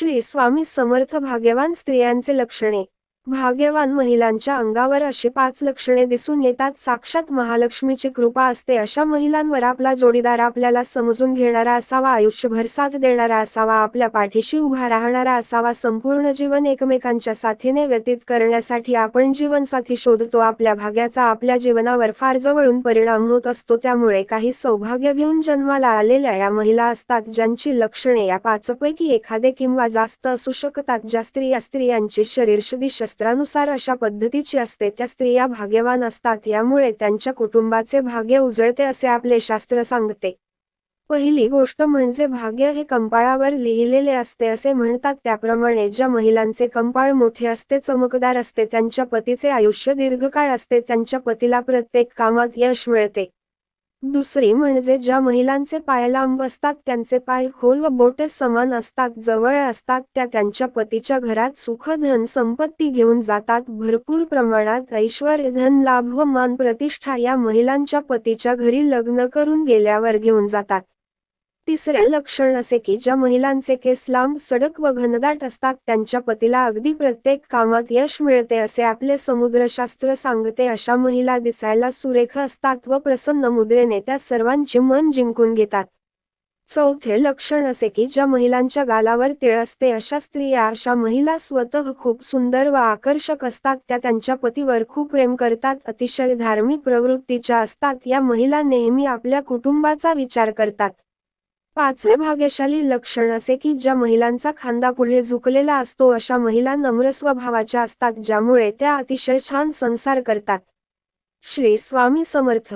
श्री स्वामी समर्थ भाग्यवान स्त्रियांचे लक्षणे. भाग्यवान महिलांच्या अंगावर अशी पाच लक्षणे दिसून येतात. साक्षात महालक्ष्मीची कृपा असते अशा महिलांवर आपला जोडीदार आपल्याला समजून घेणारा असावा आयुष्यभर साथ देणारा असावा आपल्या पाठीशी उभा राहणारा असावा संपूर्ण जीवन एकमेकांच्या साथीने व्यतीत करण्यासाठी आपण जीवनसाथी शोधतो. आपल्या भाग्याचा आपल्या जीवनावर फार जवळून परिणाम होत असतो. त्यामुळे काही सौभाग्य घेऊन जन्माला आलेल्या या महिला असतात ज्यांची लक्षणे या पाचपैकी एखादे किंवा जास्त असू शकतात. ज्या स्त्री या स्त्रियांची शरीरशुद्धी शास्त्रानुसार अशा पद्धतीची असते त्या स्त्रिया भाग्यवान असतात यामुळे त्यांच्या कुटुंबाचे भाग्य उजळते असे आपले शास्त्र सांगते. पहिली गोष्ट म्हणजे भाग्य हे कंपाळावर लिहिलेले असते असे म्हणतात त्याप्रमाणे ज्या महिलांचे कंपाळ मोठे असते चमकदार असते त्यांच्या पतीचे आयुष्य दीर्घकाळ असते त्यांच्या पतीला प्रत्येक कामात यश मिळते. दुसरी म्हणजे ज्या महिलांचे पाय लांब असतात त्यांचे पाय खोल व बोटे समान असतात जवळ असतात त्या त्यांच्या पतीच्या घरात सुख धन संपत्ती घेऊन जातात. भरपूर प्रमाणात ऐश्वर धन लाभ व मान प्रतिष्ठा या महिलांच्या पतीच्या घरी लग्न करून गेल्यावर घेऊन जातात. तिसरे लक्षण असे की ज्या महिलांचे केस लांब सडक व घनदाट असतात त्यांच्या पतीला अगदी प्रत्येक कामात यश मिळते असे आपले समुद्रशास्त्र सांगते. अशा महिला दिसायला सुरेख असतात व प्रसन्न मुद्रेने त्या सर्वांचे मन जिंकून घेतात. चौथे लक्षण असे की ज्या महिलांच्या गालावर तिळ असते अशा स्त्रिया अशा महिला स्वतः खूप सुंदर व आकर्षक असतात. त्या त्यांच्या पतीवर खूप प्रेम करतात अतिशय धार्मिक प्रवृत्तीच्या असतात. या महिला नेहमी आपल्या कुटुंबाचा विचार करतात. पाचवे भाग्यशाली लक्षण असे की ज्या महिलांचा खांदा पुढे झुकलेला असतो अशा महिला नम्र स्वभावाच्या असतात ज्यामुळे त्या अतिशय छान संसार करतात. श्री स्वामी समर्थ.